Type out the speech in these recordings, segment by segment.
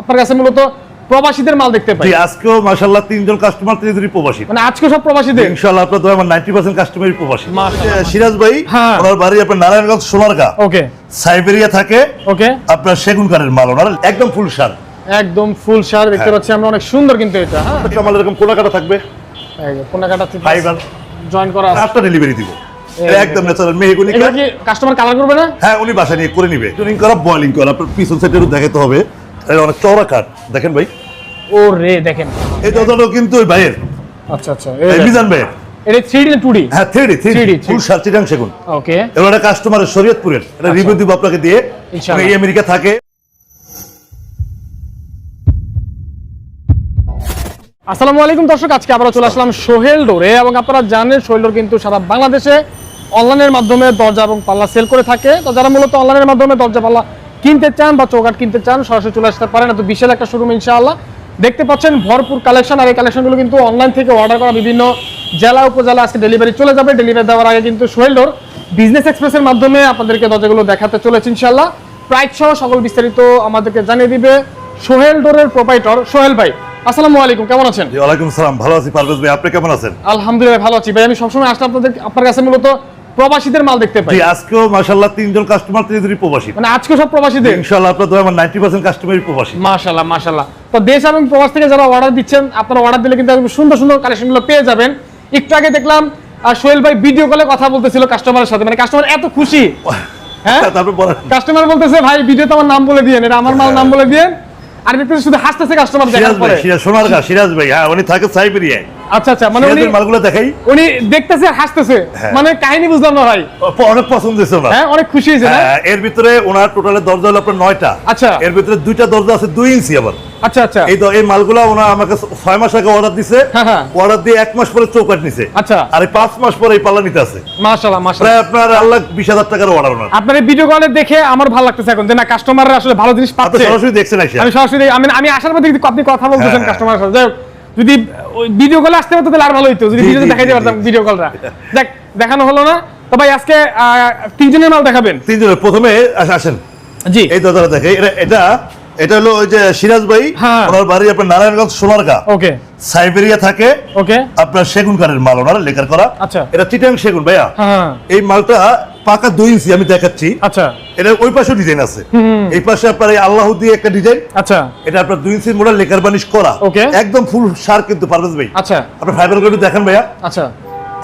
আপনার কাছে মূলত প্রবাসীদের মাল দেখতে পাই। আজকেও মাশাআল্লাহ তিনজন কাস্টমার তিনজনই প্রবাসী। মানে আজকে সব প্রবাসীদের? ইনশাআল্লাহ আপনার দোয়া আমার 90% কাস্টমারই প্রবাসী। মাশাআল্লাহ। সিরাজ ভাই হ্যাঁ। ওনার বাড়ি আপনার নারায়ণগঞ্জ সোনারগাঁ। ওকে। সাইবেরিয়া থাকে। ওকে। আপনার সেগুন কাঠের মাল ওনার একদম ফুল সার। একদম ফুল সার দেখতে হ্যাঁ। পাচ্ছি আমরা অনেক সুন্দর কিন্তু এটা হ্যাঁ। আমার এরকম কোনা কাটা থাকবে। কোনাকাটা ফাইবার জয়েন করা আছে। আটটা ডেলিভারি দিব। একদম ন্যাচারাল কি কাস্টমার কালার করবে না? হ্যাঁ উনি বাসা নিয়ে করে নিবে। টুনিং করা বয়লিং করা আপনার পিছন সাইডেরও দেখাতে হবে। এটা অনেক চওড়া কাঠ। দেখেন ভাই। ও রে দেখেন। এই দরজাটাও কিন্তু ওই ভাইয়ের। আচ্ছা আচ্ছা এই মিজান ভাইয়ের। এটা হ্যাঁ three D three 3D, D full সার সেগুন। ওকে। এবার একটা কাস্টমারের শরীয়তপুরের। এটা রিভিউ দিব আপনাকে দিয়ে। এই আমেরিকা থাকে। আসসালামু আলাইকুম দর্শক আজকে চলে আসলাম সোহেল ডোরে এবং আপনারা জানেন সোহেল ডোর কিন্তু সারা বাংলাদেশে অনলাইনের মাধ্যমে দরজা এবং পাল্লা সেল করে থাকে। তো যারা মূলত অনলাইনের মাধ্যমে দরজা পাল্লা কিনতে চান বা চৌকাট কিনতে চান সরাসরি চলে আসতে পারেন। এত বিশাল একটা শোরুম ইনশাআল্লাহ। দেখতে পাচ্ছেন ভরপুর কালেকশন আর এই কালেকশনগুলো কিন্তু অনলাইন থেকে অর্ডার করা বিভিন্ন জেলা উপজেলা আজকে ডেলিভারি চলে যাবে। ডেলিভারি দেওয়ার আগে কিন্তু সোহেল ডোর বিজনেস এক্সপ্রেসের মাধ্যমে আপনাদেরকে দরজাগুলো দেখাতে চলেছে ইনশাআল্লাহ। প্রাইস সহ সকল বিস্তারিত আমাদেরকে জানিয়ে দিবে সোহেল ডোরের প্রোপাইটর সোহেল ভাই। আসসালামু আলাইকুম কেমন আছেন? ওয়ালাইকুম সালাম ভালো আছি পারভেজ ভাই আপনি কেমন আছেন? আলহামদুলিল্লাহ ভালো আছি। ভাই আমি সবসময় আসলে আপনাদের আপনার কাছে মূলত প্রবাসীদের মাল দেখতে পাই। আজকেও মাশাআল্লাহ তিনজন কাস্টমার তিনজনই প্রবাসী। মানে আজকে সব প্রবাসীদের? ইনশাআল্লাহ আপনার দোয়া আমার 90% কাস্টমারই প্রবাসী। মাশাল্লাহ মাশাল্লাহ তো দেশ এবং প্রবাস থেকে যারা অর্ডার দিচ্ছেন আপনারা অর্ডার দিলে কিন্তু সুন্দর সুন্দর কালেকশনগুলো পেয়ে যাবেন। একটু আগে দেখলাম আর সোহেল ভাই ভিডিও কলে কথা বলতেছিল কাস্টমারের সাথে। মানে কাস্টমার এত খুশি। হ্যাঁ? কাস্টমার বলতেছে ভাই ভিডিওতে আমার নাম বলে দিয়েন এটা আমার মাল নাম বলে দিয়েন। আর দেখতেছে শুধু হাসতেছে কাস্টমার দেখার সিরাজ ভাই পরে। সিরাজ সোনারগাঁ সিরাজ ভাই হ্যাঁ উনি থাকে সাইবেরিয়ায়। আচ্ছা আচ্ছা মানে উনি মালগুলো দেখাই। উনি দেখতেছে হাসতেছে। হ্যাঁ। মানে কাহিনী বুঝলাম না ভাই। অনেক পছন্দ হয়েছে ওনার। হ্যাঁ অনেক খুশি হয়েছে হ্যাঁ, এর ভিতরে ওনার টোটালে দরজা হলো আপনার নয়টা। আচ্ছা। এর ভিতরে দুইটা দরজা আছে দুই ইঞ্চি আবার। আচ্ছা আচ্ছা। এই এই মালগুলো ওনার আমাকে ছয় মাস আগে অর্ডার দিছে। অর্ডার দিয়ে এক মাস পরে চৌকাট নিছে। আচ্ছা। আর পাঁচ মাস পরে এই পাল্লা নিতে আছে। মাশাআল্লাহ মাশাআল্লাহ। আপনার আল্লাহ বিশ হাজার টাকার অর্ডার ওনার। আপনার ভিডিও কলে দেখে আমার ভালো লাগতেছে এখন যে না কাস্টমাররা আসলে ভালো জিনিস পাচ্ছে। সরাসরি দেখছেন আমি সরাসরি আমি আমি আসার মধ্যে কিন্তু আপনি কথা বলতেছেন কাস্টমারের সাথে। যাই হোক, যদি ওই ভিডিও কল আসতে পারতো তাহলে আর ভালো হইতো। যদি ভিডিও ভিডিওতে দেখাইতে পারতাম। ভিডিও কলটা দেখ দেখানো হলো না। তো ভাই আজকে আহ, তিনজনের মাল দেখাবেন? তিনজনের প্রথমে আসেন। জি। এই দাদা দেখে এটা এটা এটা হলো ওই যে সিরাজ ভাই হ্যাঁ। ওনার বাড়ি আপনার নারায়ণগঞ্জ সোনারগাঁ। ওকে। সাইবেরিয়া থাকে। ওকে। আপনার সেগুন কাঠের মাল ওনার লেকার করা। আচ্ছা। এটা চিটাং সেগুন ভাইয়া। হ্যাঁ। এই মালটা পাকা দুই ইঞ্চি আমি দেখাচ্ছি। আচ্ছা। এটা ওই পাশে ডিজাইন আছে। এই পাশে আপনার এই আল্লাহ দিয়ে একটা ডিজাইন আচ্ছা। এটা আপনার দুই ইঞ্চির মোড়া লেকার বানিশ করা। ওকে। একদম ফুল সার কিন্তু পারভেজ ভাই। আচ্ছা। আপনার ফাইবারগুলো দেখেন ভাইয়া। আচ্ছা।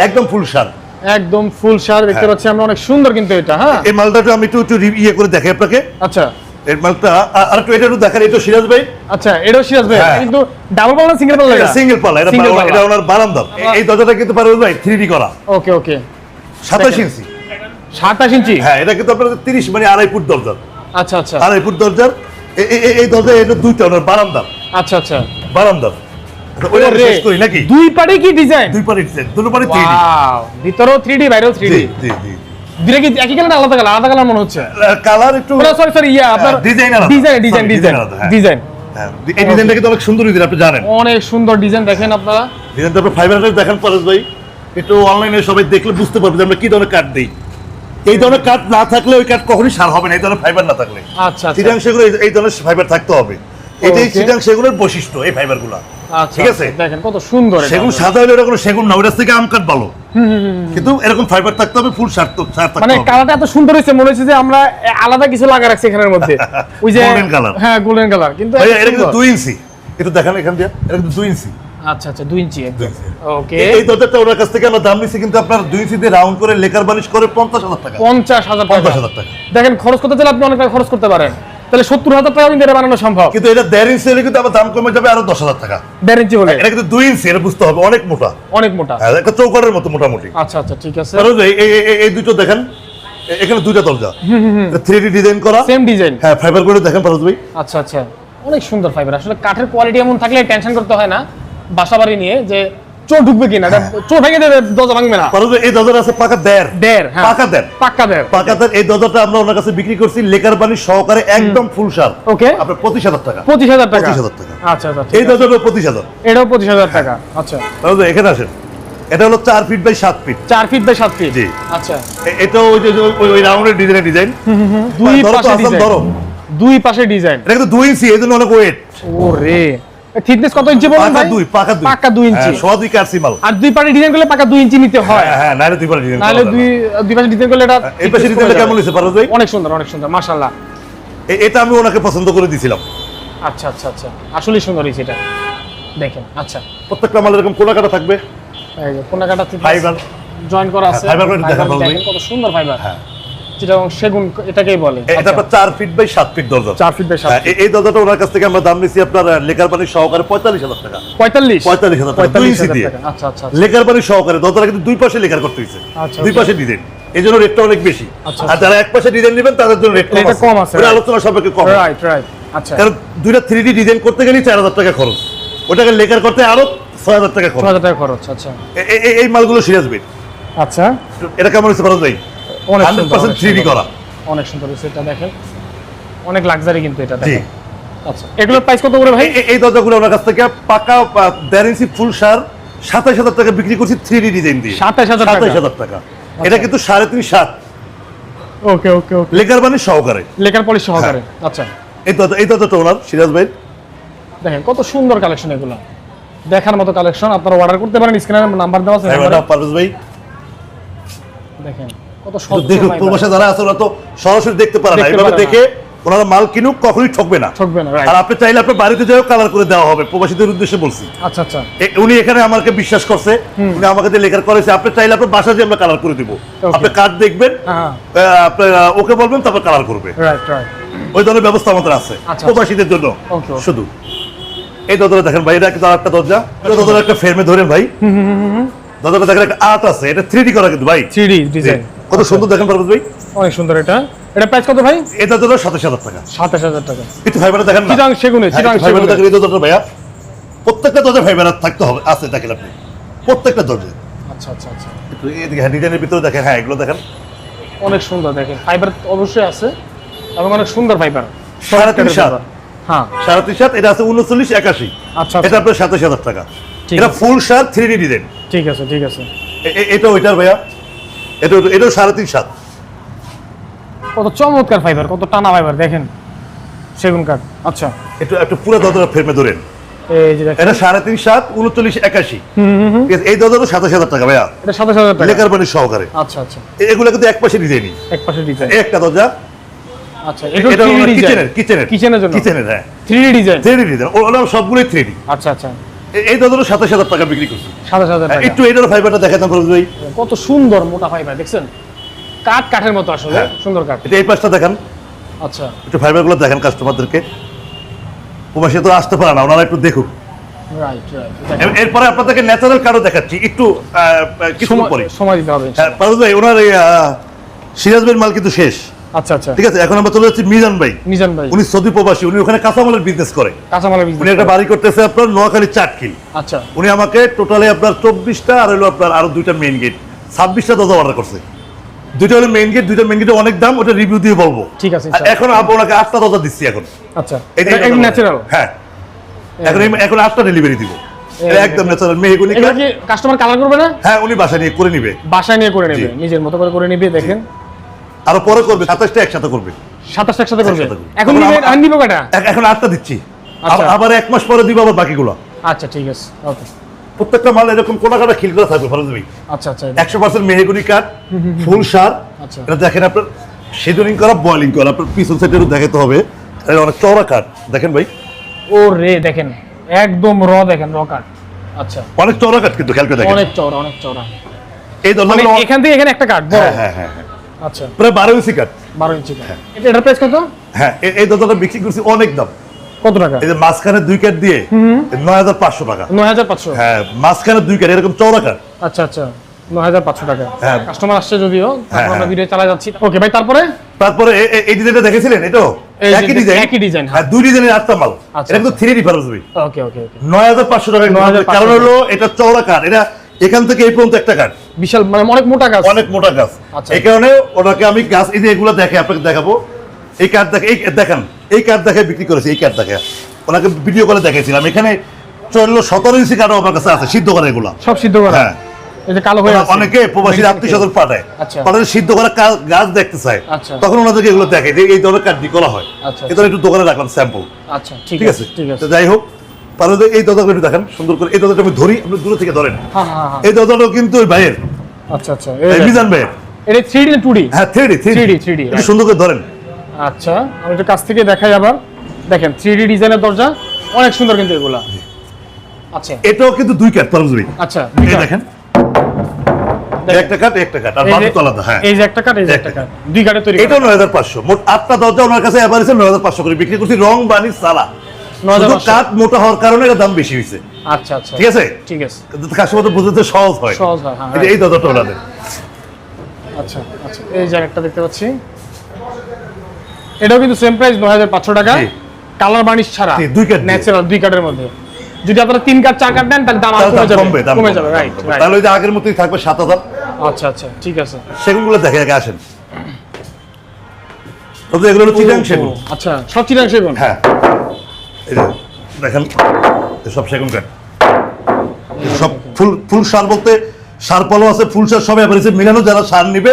একদম ফুল সার। একদম ফুল সার। দেখতে হ্যাঁ। পাচ্ছি আমরা অনেক সুন্দর কিন্তু এটা হ্যাঁ। এই মালটা আমি একটু একটু ইয়ে করে দেখাই আপনাকে। আচ্ছা। এই মালটা আর একটু এটা দেখেন এটা সিরাজ ভাই? আচ্ছা এটাও সিরাজ ভাই হ্যাঁ। কিন্তু ডাবল পাল্লা সিঙ্গেল পাল্লা সিঙ্গেল পাল্লা এটা Single বা- পাল্লা। এটা ওনার বারান্দা এই দরজাটা কিন্তু পারভেজ ভাই থ্রি করা। ওকে ওকে। সাতাশ দেখেন। ইঞ্চি। সাতাশ ইঞ্চি? হ্যাঁ এটা কিন্তু আপনার তিরিশ মানে আড়াই ফুট দরজার। আচ্ছা আচ্ছা। আড়াই ফুট দরজার। এই দরজা এটা দুইটা ওনার বারান্দা আচ্ছা আচ্ছা। বারান্দা ওইটা আমি শেষ করি নাকি? দুই পারে কি ডিজাইন দুই পারে ডিজাইন দুটো পারে থ্রি ডি ভিতরেও 3D বাইরেও 3D জি জি। জি কি একই কালার আলাদা কালার আলাদা কালার মনে হচ্ছে? কালার একটু সরি সরি ইয়া আপনার আলাদা। ডিজাইন ডিজাইন ডিজাইন design আলাদা। ডিজাইন এই ডিজাইনটা কিন্তু অনেক সুন্দর ডিজাইন আপনি জানেন। অনেক সুন্দর ডিজাইন দেখেন আপনারা। ডিজাইনটা আপনি ফাইবার দেখেন পরেশ ভাই। একটু অনলাইনে সবাই দেখলে বুঝতে পারবে যে আমরা কি ধরনের কাঠ দিই। এই ধরনের কাঠ না থাকলে ওই কাঠ কখনোই সার হবে না এই ধরনের ফাইবার না থাকলে। আচ্ছা আচ্ছা। সেগুলো এই ধরনের ফাইবার থাকতে হবে। এটাই. চিটাং সেগুলোর বৈশিষ্ট্য এই ফাইবারগুলা আচ্ছা ঠিক আছে? দেখেন কত সুন্দর এটা। সেগুন সাদা হলে ওটা কোনো সেগুন না ওটার থেকে আম কাঠ ভালো। কিন্তু এরকম ফাইবার থাকতে হবে ফুল সার মানে কালারটা এত সুন্দর হয়েছে মনে হচ্ছে যে আমরা আলাদা কিছু লাগা রাখছি এখানের মধ্যে। ওই যে Golden color। হ্যাঁ গোল্ডেন কালার কিন্তু ভাই, এটা কিন্তু সুন্দর। দুই ইঞ্চি। একটু দেখান এখান দিয়ে এটা কিন্তু দুই ইঞ্চি। আচ্ছা আচ্ছা দুই ইঞ্চি ওকে এই- দরজাটা ওনার কাছ থেকে আমরা দাম নিচ্ছি কিন্তু আপনার দুই ইঞ্চি দিয়ে রাউন্ড করে লেকার বানিশ করে পঞ্চাশ হাজার টাকা। পঞ্চাশ হাজার টাকা। পঞ্চাশ হাজার টাকা। দেখেন খরচ করতে চাইলে আপনি অনেক টাকা খরচ করতে পারেন। তাহলে সত্তর হাজার টাকা কিন্তু এটা বানানো সম্ভব। কিন্তু এটা দেড় ইঞ্চি হলে কিন্তু আবার দাম কমে যাবে আরও দশ হাজার টাকা। দেড় ইঞ্চি হলে? এটা কিন্তু দুই ইঞ্চি এটা বুঝতে হবে অনেক মোটা। অনেক মোটা। হ্যাঁ, একটা চৌকারের মতো মোটামুটি। আচ্ছা আচ্ছা ঠিক আছে। এই- দুটো দেখেন এখানে দুইটা দরজা। থ্রি ডি ডিজাইন করা। সেম ডিজাইন হ্যাঁ ফাইবার করে দেখেন পারো ভাই। আচ্ছা আচ্ছা। অনেক সুন্দর ফাইবার আসলে কাঠের কোয়ালিটি এমন থাকলে টেনশন করতে হয় না। বাসা বাড়ি নিয়ে যে চোর ঢুকবে কিনা? এটা চোর ভেঙে দেবে দরজা ভাঙবে না। পারো এই দরজাটা আছে পাকা দেড় দেড় হ্যাঁ। পাকা দেড় পাক্কা দেড় পাকা দেড় এই দরজাটা আমরা ওনার কাছে বিক্রি করছি লেকার বানি সহকারে একদম ফুল সার। ওকে। আপনার পঁচিশ হাজার টাকা। পঁচিশ হাজার টাকা। 25,000 টাকা। আচ্ছা আচ্ছা এই দরজাটা পঁচিশ হাজার। এটাও পঁচিশ হাজার টাকা। আচ্ছা। পারো এখানে আসেন। এটা হলো চার ফিট বাই সাত ফিট চার ফিট বাই সাত ফিট জি। আচ্ছা। এ- এটাও ওই যে ওই- ওই রাউন্ডের ডিজাইনের ডিজাইন দুই পাশে ডিজাইন দুই পাশে ডিজাইন এটা কিন্তু দুই ইঞ্চি এই জন্য অনেক ওয়েট ও রে থিকনেস কত ইঞ্চি বলুন ভাই? দুই পাকা দুই। পাকা দুই ইঞ্চি হ্যাঁ, সোয়া দুই কাটছি মাল আর দুই পাশে ডিজাইন করলে পাকা দুই ইঞ্চি নিতে হয় হ্যাঁ। হ্যাঁ নাইলে দুই পারে ডিজাইন নাহলে দুই দুই পাশে ডিজাইন করলে এটা এই পাশে কমে কেমন হয়েছে পারো ভাই? অনেক সুন্দর অনেক সুন্দর মাশাআল্লাহ। এটা আমি ওনাকে পছন্দ করে দিছিলাম। আচ্ছা আচ্ছা আচ্ছা। আসলে সুন্দর হয়েছে এটা। দেখেন আচ্ছা। প্রত্যেকটা মাল এরকম কোনা কাটা থাকবে? এই যে কোনাকাটা ফাইবার জয়েন করা আছে। হ্যাঁ। দেখেন কত সুন্দর ফাইবার হ্যাঁ। চিটাগং সেগুন এটাকেই বলে। এটা আচ্ছা, আপনার চার ফিট বাই সাত ফিট দরজা। চার ফিট বাই সাত এই দরজাটা ওনার কাছ থেকে আমরা দাম নিচ্ছি আপনার লেকার পানি সহকারে পঁয়তাল্লিশ হাজার টাকা। পঁয়তাল্লিশ? পঁয়তাল্লিশ হাজার টাকা দুই ইঞ্চি দিয়ে। লেকার পানি সহকারে দরজাটা কিন্তু দুই পাশে লেকার করতে হয়েছে দুই। পাশে ডিজাইন এই জন্য রেটটা অনেক বেশি। আর যারা এক পাশে ডিজাইন নেবেন তাদের জন্য রেট কম আছে, আলোচনা সাপেক্ষে কম। রাইট রাইট আচ্ছা। কারণ দুইটা থ্রি ডি ডিজাইন করতে গেলেই চার হাজার টাকা খরচ। ওটাকে লেকার করতে আরও ছয় হাজার টাকা খরচ। হাজার টাকা খরচ আচ্ছা। এই মালগুলো সিরিয়াস বেট। আচ্ছা। এটা কেমন হচ্ছে ভারত ভাই অনেক সুন্দর পার্সেন্ট থ্রি করা। অনেক সুন্দর এটা দেখেন। অনেক লাক্সারি কিন্তু এটা দেখেন। আচ্ছা এগুলোর প্রাইস কত করে ভাই? এই- দরজাগুলো আমার কাছ থেকে পাকা আহ, দেড় ইঞ্চি ফুল সার সাতাশ হাজার টাকা বিক্রি করছি থ্রি ডি ডিজাইন দিয়ে। 27,000 টাকা? সাতাশ হাজার টাকা। এটা কিন্তু সাড়ে তিন সাত। ওকে ওকে ওকে। লেকার বানি সহকারে। লেকার পলিশ সহকারে আচ্ছা। এই দরজা এই দরজাটা ওনার সিরাজ ভাই। দেখেন কত সুন্দর কালেকশন এগুলো। দেখার মতো কালেকশন আপনারা অর্ডার করতে পারেন স্ক্রিনে নাম্বার দেওয়া আছে হ্যাঁ, পারভেজ ভাই। দেখেন। কত দেখুন প্রবাসে যারা আছে ওরা তো সরাসরি দেখতে পারে না। এভাবে দেখে ওনারা মাল কিনুক কখনোই ঠকবে না। ঠকবে না, আর আপনি চাইলে আপনার বাড়িতে যাও কালার করে দেওয়া হবে প্রবাসীদের উদ্দেশ্যে বলছি। আচ্ছা আচ্ছা। উনি এখানে আমাকে বিশ্বাস করছে উনি আমাকে দিয়ে লেখার করেছে আপনি চাইলে আপনার বাসা দিয়ে আমরা কালার করে দিব। আপনি কার্ড দেখবেন আপনি ওকে বলবেন তারপর কালার করবে। রাইট রাইট ওই ধরনের ব্যবস্থা আমাদের আছে আচ্ছা। প্রবাসীদের জন্য. শুধু। এই দরজাটা দেখেন ভাই এটা কিন্তু আরেকটা দরজা। এটা দরজাটা একটা ফ্রেমে ধরেন ভাই। দরজাটা দেখেন একটা আর্ট আছে এটা থ্রি করা কিন্তু ভাই। থ্রি ডি ডিজাইন কত সুন্দর দেখেন পারবেন ভাই। অনেক সুন্দর এটা। এটা প্রাইস কত ভাই? এটা দরজা সাতাশ হাজার টাকা। সাতাশ হাজার টাকা। একটু ফাইবারটা দেখেন না? চিটাং সেগুনে হ্যাঁ, চিটাং সেগুনে। দেখেন এই দরজাটা ভাইয়া। প্রত্যেকটা দরজা ফাইবার থাকতে হবে। আছে দেখেন আপনি। প্রত্যেকটা দরজা। আচ্ছা আচ্ছা আচ্ছা। একটু এদিকে হ্যাঁ ডিজাইনের ভিতরে দেখেন। হ্যাঁ এগুলো দেখেন। অনেক সুন্দর দেখেন। ফাইবার অবশ্যই আছে এবং অনেক সুন্দর ফাইবার সাড়ে তিন সাত। হ্যাঁ। সাড়ে তিন সাত এটা আছে উনচল্লিশ একাশি। আচ্ছা, এটা আচ্ছা আপনার সাতাশ হাজার টাকা। ঠিক এটা আছে। Full shirt three D design ঠিক আছে ঠিক আছে। এটা ওইটার ভাইয়া। এটা এটাও সাড়ে তিন সাত। কত চমৎকার ফাইবার কত টানা ফাইবার দেখেন। সেগুন কাঠ আচ্ছা। একটু একটু পুরো দরজা ফ্রেমে ধরেন। এটা সাড়ে তিন সাত উনচল্লিশ একাশি। এই দরজাটা সাতাশ হাজার টাকা ভাইয়া। এটা সাতাশ হাজার টাকা। সহকারে। আচ্ছা আচ্ছা। এগুলো কিন্তু এক পাশে ডিজাইনই এক পাশে ডিজাইন একটা দরজা। আচ্ছা এটা কিচেনের কিচেনের কিচেনের জন্য? কিচেনের হ্যাঁ। Three D design three D design ওগুলো সবগুলোই থ্রি ডি আচ্ছা আচ্ছা। এই দরজাটা সাতাশ হাজার টাকা বিক্রি করছি। সাতাশ হাজার একটু এটার ফাইবারটা দেখাতাম ফরজ ভাই। কত সুন্দর মোটা ফাইবার দেখছেন? কাঠ কাঠের মতো আসলে হ্যাঁ। সুন্দর কাঠ। এটা এই পাশটা দেখান। আচ্ছা। একটু ফাইবারগুলো দেখেন কাস্টমারদেরকে প্রবাসী তো আসতে পারে না ওনারা একটু দেখুক। এরপরে আপনাদেরকে ন্যাচারাল কার্ডও দেখাচ্ছি একটু কিছু পরে। সময় দিতে হবে হ্যাঁ ভাই ওনার সিরাজ ভাইয়ের মাল কিন্তু শেষ। আচ্ছা আচ্ছা। ঠিক আছে এখন আমরা চলে যাচ্ছি মিজান ভাই। মিজান ভাই। উনি সৌদি প্রবাসী উনি ওখানে কাঁচামালের বিজনেস করে। কাঁচামালের উনি একটা বাড়ি করতেছে আপনার নোয়াখালী চাটকিল। আচ্ছা। উনি আমাকে টোটালি আপনার চব্বিশটা আর হলো আপনার আরও দুইটা মেইন গেট ছাব্বিশটা দরজা অর্ডার করছে। দুইটা হলো মেইন গেট দুইটা মেইন গেটে অনেক দাম ওটা রিভিউ দিয়ে বলব। ঠিক আছে এখন আপ আটটা দরজা দিচ্ছি এখন। আচ্ছা। এটা ন্যাচারাল হ্যাঁ। এখন এখন আটটা ডেলিভারি দিব। একদম ন্যাচারাল মেহগুনি কাস্টমার কালার করবে না? হ্যাঁ উনি বাসা নিয়ে করে নিবে। নিয়ে করে নেবে। জি। নিজের মতো করে করে নিবে দেখেন। আরও পরে করবে সাতাশটা একসাথে করবে। সাতাশ একসাথে করবে। এখন নিবে কটা? এখন আটটা দিচ্ছি। আচ্ছা। আবার- এক মাস পরে দিব আবার বাকিগুলো। আচ্ছা ঠিক আছে ওকে। প্রত্যেকটা মাল এরকম কোনা কাটা খিল করা থাকবে ফরজ ভাই আচ্ছা আচ্ছা একশো পার্সেন্ট মেহেগুনি কাঠ ফুল সার। আচ্ছা। এটা দেখেন আপনার সেজনিং করা বয়লিং করা। আপনার পিছন সাইডেরও দেখাতে হবে। এটা অনেক চওড়া কাঠ। দেখেন ভাই। ও রে দেখেন। একদম র দেখেন র কাঠ। আচ্ছা। অনেক চওড়া কাঠ কিন্তু খেয়াল করে দেখেন। অনেক চওড়া অনেক চওড়া। এই মানে এখান থেকে এখানে একটা কাঠ বড়। হ্যাঁ হ্যাঁ হ্যাঁ হ্যাঁ। আচ্ছা। প্রায় বারো ইঞ্চি কাঠ। বারো ইঞ্চি কাঠ। এটা প্রাইস কত? হ্যাঁ এই দরজাটা বিক্রি করছি অনেক দাম। কত টাকা? এই যে মাঝখানে দুই কাঠ দিয়ে নয় হাজার পাঁচশো টাকা। নয় হাজার পাঁচশো? হ্যাঁ মাঝখানে দুই কাঠ এরকম চওড়া কাঠ। আচ্ছা আচ্ছা। নয় হাজার পাঁচশো টাকা। হ্যাঁ। কাস্টমার আসছে যদিও হ্যাঁ, আমরা হ্যাঁ। ভিডিও চালা যাচ্ছি। ওকে ভাই তারপরে? তারপরে এ- এ- এই ডিজাইনটা দেখেছিলেন এটাও? এই যে একই ডিজাইন একই ডিজাইন, হ্যাঁ। হ্যাঁ দুই ডিজাইনের আটটা মাল। আচ্ছা, এটা কিন্তু থ্রি ডিফারেন্স হবে ওকে ওকে ওকে নয় হাজার পাঁচশো টাকা 9,500 কারণ হলো এটা চওড়া কাঠ এটা এখান থেকে এই পর্যন্ত একটা কাঠ। বিশাল মানে অনেক মোটা গাছ। অনেক মোটা গাছ। আচ্ছা। এই কারণে ওনাকে আমি গাছ এই যে এগুলো দেখে আপনাকে দেখাবো। এই কাঠ দেখে এই দেখান। এই কাঠ দেখে বিক্রি করেছি এই কাঠ দেখে। ওনাকে ভিডিও করে দেখাইছিলাম। এখানে চলল সতেরো ইঞ্চি কাঠও আমার কাছে আছে সিদ্ধ করে এগুলা। সব সিদ্ধ করা? হ্যাঁ। অনেকে প্রবাসীর আত্মীয় স্বজন পাঠায়। আচ্ছা। পাঠালে সিদ্ধ করা গাছ দেখতে চায়। আচ্ছা। তখন ওনাদেরকে এগুলো দেখে যে এই ধরনের কাঠ দিয়ে করা হয় এটা একটু দোকানে রাখলাম স্যাম্পল আচ্ছা ঠিক আছে যাই হোক পারলে তো এই একটু দেখেন সুন্দর করে। এই দরজাটা আমি ধরি আপনি দূরে থেকে ধরেন। হ্যাঁ হ্যাঁ হ্যাঁ। এই দরজাটাও কিন্তু ওই ভাইয়ের। আচ্ছা আচ্ছা মিজান ভাইয়ের। এটা থ্রি ডি টু ডি হ্যাঁ থ্রি ডি 3D, 3D, একটু right. সুন্দর করে ধরেন। আচ্ছা আমি একটু কাছ থেকে দেখাই আবার। দেখেন থ্রি ডি ডিজাইনের দরজা অনেক সুন্দর কিন্তু এগুলা। আচ্ছা। এটাও কিন্তু দুই কাঠ আচ্ছা এই দেখেন। একটা কাঠ একটা কাঠ আর বাকি আলাদা হ্যাঁ। এই যে একটা কাঠ এই যে একটা কাঠ দুই কাঠে তৈরি হাজার পাঁচশো। মোট আটটা দরজা ওনার কাছে হাজার পাঁচশো করে। বিক্রি করছি রং বানি হাজার শুধু কাঠ মোটা হওয়ার কারণে এর দাম বেশি হয়েছে। আচ্ছা আচ্ছা। ঠিক আছে? ঠিক আছে। কাস্টমার বুঝতে সহজ হয়। সহজ হয় হ্যাঁ এই যে ওনাদের আচ্ছা আচ্ছা এই জায়গাটা দেখতে পাচ্ছি। এটাও কিন্তু সেম প্রাইস নয় হাজার পাঁচশো টাকা। কালার বার্নিশ ছাড়া। দুই কাঠ ন্যাচারাল দুই কাঠের মধ্যে। যদি আপনারা তিন কাঠ চার কাঠ নেন তাহলে দাম কমে যাবে। কমে যাবে রাইট তাহলে ওই যে আগের মতোই থাকবে সাত হাজার। আচ্ছা আচ্ছা ঠিক আছে। সেগুনগুলো দেখে আগে আসেন। তবে এগুলো চিটাং সেগুন। আচ্ছা সব চিরাং সেগুন? হ্যাঁ। দেখেন সব সেগুন কাঠ সব ফুল ফুল সার বলতে সার পলো আছে ফুল সার সব অ্যাভারেজে মিলানো যারা সার নিবে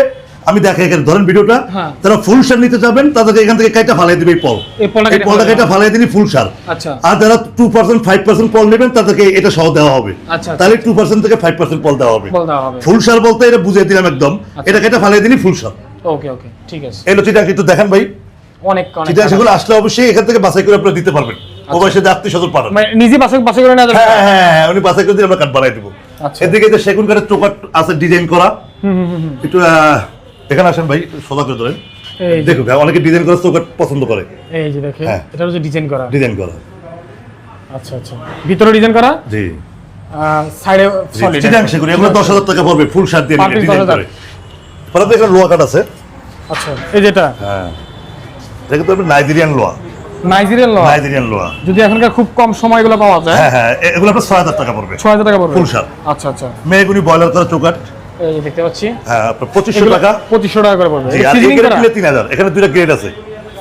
আমি দেখে এখানে ধরেন ভিডিওটা হ্যাঁ। যারা ফুল সার নিতে যাবেন তাদেরকে এখান থেকে কাইটা ফালাই দিবে এই পল। এই পলটা কাইটা ফালাই দিলে ফুল সার। আচ্ছা। আর যারা টু পার্সেন্ট ফাইভ পার্সেন্ট পল নেবেন তাদেরকে এটা সহ দেওয়া হবে। আচ্ছা, আচ্ছা। তাহলে টু পার্সেন্ট থেকে ফাইভ পার্সেন্ট পল দেওয়া হবে। বল দেওয়া হবে। ফুল সার বলতে এটা বুঝিয়ে দিলাম একদম। এটা কেটে ফালাই দিলি ফুল সার। ওকে ওকে ঠিক আছে। এই লচিটা একটু দেখেন ভাই। অনেক সেগুলো আসলে অবশ্যই এখান থেকে বাছাই করে আপনারা দিতে পারবেন। প্রবাসী আত্মীয় স্বজন পাঠান। মানে নিজে বাসে বাসে করে হ্যাঁ হ্যাঁ হ্যাঁ উনি বাছাই করে দিলে আমরা কাঠ বানাই দেবো। আচ্ছা। এদিকে যে সেগুন কাঠের চোকাট আছে ডিজাইন করা। একটু এখানে আসেন ভাই সোজা করে ধরেন। এই যে- দেখুন অনেকে ডিজাইন করা চোকাট পছন্দ করে। এই যে দেখে হ্যাঁ। এটা হচ্ছে ডিজাইন করা। ডিজাইন করা। আচ্ছা আচ্ছা। ভিতরে ডিজাইন করা? জি। সাইডে সলিড চিটাং সেগুন এগুলো দশ হাজার টাকা পড়বে ফুল শার্ট দিয়ে ডিজাইন 10,000 করে। পরে তো লোয়া কাঠ আছে। আচ্ছা এই যেটা হ্যাঁ। এটা তো নাইজেরিয়ান লোয়া। নাইজেরিয়ান নাইজেরিয়ান লোয়া যদি এখনকার খুব কম সময়গুলো পাওয়া যায়? হ্যাঁ হ্যাঁ এগুলো আপনার ছয় হাজার টাকা পড়বে। ছয় হাজার টাকা পড়বে? ফুল আচ্ছা আচ্ছা। মেয়েগুনি বয়লার করা চোকাট এই দেখতে পাচ্ছি। হ্যাঁ আপনার পঁচিশশো টাকা। পঁচিশশো টাকা করে পড়বে। সিজনিং করা কিনলে তিন হাজার। এখানে দুইটা গ্রেড আছে।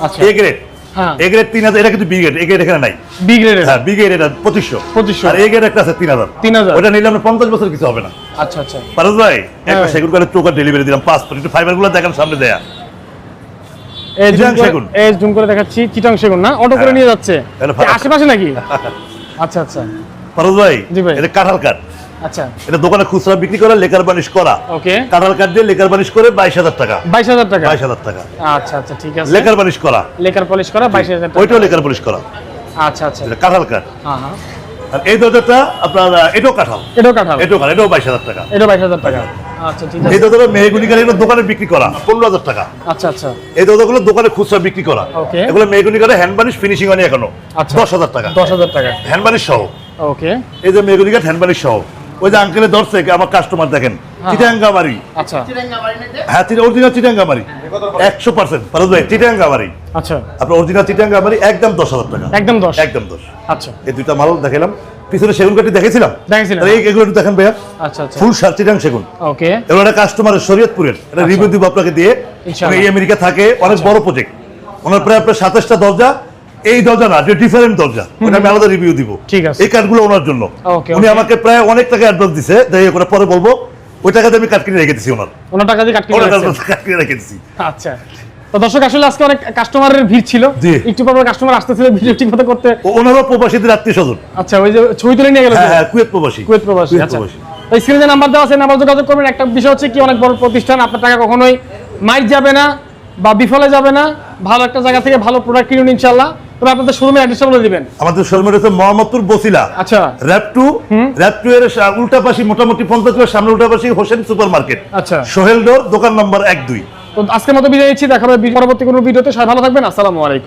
আচ্ছা। এ গ্রেড হ্যাঁ। এ গ্রেড তিন হাজার এটা কিন্তু বি গ্রেড এ গ্রেড এখানে নাই। বি গ্রেডের হ্যাঁ বি গ্রেড এটা পঁচিশশো। 2500 আর এ গ্রেড একটা আছে তিন হাজার। 3000 ওটা নিলে পঞ্চাশ বছর কিছু হবে না। আচ্ছা আচ্ছা। পারস ভাই একটা হ্যাঁ। সেগুন ডেলিভারি দিলাম একটু দেখেন সামনে দেয়া। জুম করে সেগুন। এই জুম করে দেখাচ্ছি চিটাং সেগুন না? অটো করে হ্যাঁ। নিয়ে যাচ্ছে। তাহলে এই ভালো। আশেপাশে নাকি? আচ্ছা আচ্ছা। পারস ভাই এটা কাঁঠাল কাঠ। আচ্ছা। এটা দোকানে খুচরা বিক্রি করে লেকার বানিশ করা। ওকে। কাঁঠাল কাঠ দিয়ে লেকার বানিশ করে বাইশ হাজার টাকা। বাইশ হাজার টাকা? বাইশ হাজার টাকা। আচ্ছা আচ্ছা ঠিক আছে। লেকার বানিশ করা। লেকার পলিশ করা বাইশ হাজার টাকা। ওইটাও লেকার বানিশ করা। আচ্ছা আচ্ছা। এটা কাঁঠাল কাঠ। হ্যাঁ হ্যাঁ। আর এই দরজাটা আপনার এটাও কাঁঠাল। এটাও কাঁঠাল। এটাও কাঁঠাল এটাও বাইশ হাজার টাকা। এটা বাইশ হাজার টাকা। আচ্ছা ঠিক আছে। দরজাটা মেহগুনি কাঠ এগুলো দোকানে বিক্রি করা পনেরো হাজার টাকা। আচ্ছা আচ্ছা। এই দরজাগুলো দোকানে খুচরা বিক্রি করা। Okay. এগুলো মেহগুনি কাঠে হ্যান্ড বানিশ ফিনিশিং হয়নি এখনও। দশ হাজার টাকা। দশ হাজার টাকা। হ্যান্ড বানিশ সহ। ওকে এই যে মেহগুনি কাঠ হ্যান্ড বানিশ সহ। ওই যে আঙ্কেলে ধরছে আমার কাস্টমার দেখেন। চিটাঙ্গামারি। আচ্ছা। হ্যাঁ অরিজিনাল চিটাঙ্গামারি। একশো পার্সেন্ট ভাই চিটাঙ্গামারি। আচ্ছা। আপনার অরিজিনাল চিটাঙ্গামারি একদম দশ হাজার টাকা। একদম দশ। একদম দশ। আচ্ছা। এই দুইটা মাল দেখালাম পিছনে সেগুন কাঠি দেখেছিলাম? দেখেছিলেন? তাহলে এই- এগুলো একটু দেখেন ভাইয়া। আচ্ছা আচ্ছা। ফুল সার চিটাং সেগুন। ওকে। এবার একটা কাস্টমারের শরীয়তপুরের। এটা রিভিউ দিব আপনাকে দিয়ে। এই আমেরিকা থাকে অনেক বড় প্রজেক্ট ওনার প্রায় আপনার সাতাশটা দরজা। এই দরজা না যে ডিফারেন্ট দরজা। ওটা আমি আলাদা রিভিউ দিব। ঠিক আছে। এই কাঠগুলো ওনার জন্য। উনি আমাকে প্রায় অনেক টাকা অ্যাডভান্স দিছে। যাই ওটা পরে বলব। ওই টাকাতে আমি কাঠ কিনে রেখে দিছি ওনার। ওনার টাকা দিয়ে। কাঠ কিনে রেখে দিছি। আচ্ছা। তো দর্শক আসলে আজকে অনেক কাস্টমারের ভিড় ছিল। একটু পর কাস্টমার আসতেছিল ভিডিও ঠিক মতো করতে ওনারও প্রবাসীদের আত্মীয় স্বজন। আচ্ছা ওই যে ছবি তুলে নিয়ে গেল হ্যাঁ হ্যাঁ কুয়েত প্রবাসী। কুয়েত প্রবাসী কুয়েত আচ্ছা। প্রবাসী। স্ক্রিনে যে নাম্বার দেওয়া আছে নাম্বার যোগাযোগ করবেন। একটা বিষয় হচ্ছে কি অনেক বড় প্রতিষ্ঠান আপনার টাকা কখনোই মাইক যাবে না বা বিফলে যাবে না। ভালো একটা জায়গা থেকে ভালো প্রোডাক্ট কিনুন ইনশাল্লাহ তবে আপনাদের শোরুমে অ্যাড্রেসটা বলে দিবেন। আমাদের শোরুমের হচ্ছে মোহাম্মদপুর বসিলা। আচ্ছা। র্যাপ টু র্যাপ টু এর সা- উল্টা পাশে মোটামুটি পঞ্চাশ কিলোর সামনে উল্টা পাশে হোসেন সুপার মার্কেট আচ্ছা। সোহেল ডোর দোকান নম্বর এক দুই। তো আজকের মতো বিদায় নিচ্ছি, দেখা হবে পরবর্তী কোনো ভিডিওতে। সবাই ভালো থাকবেন, আসসালামু আলাইকুম।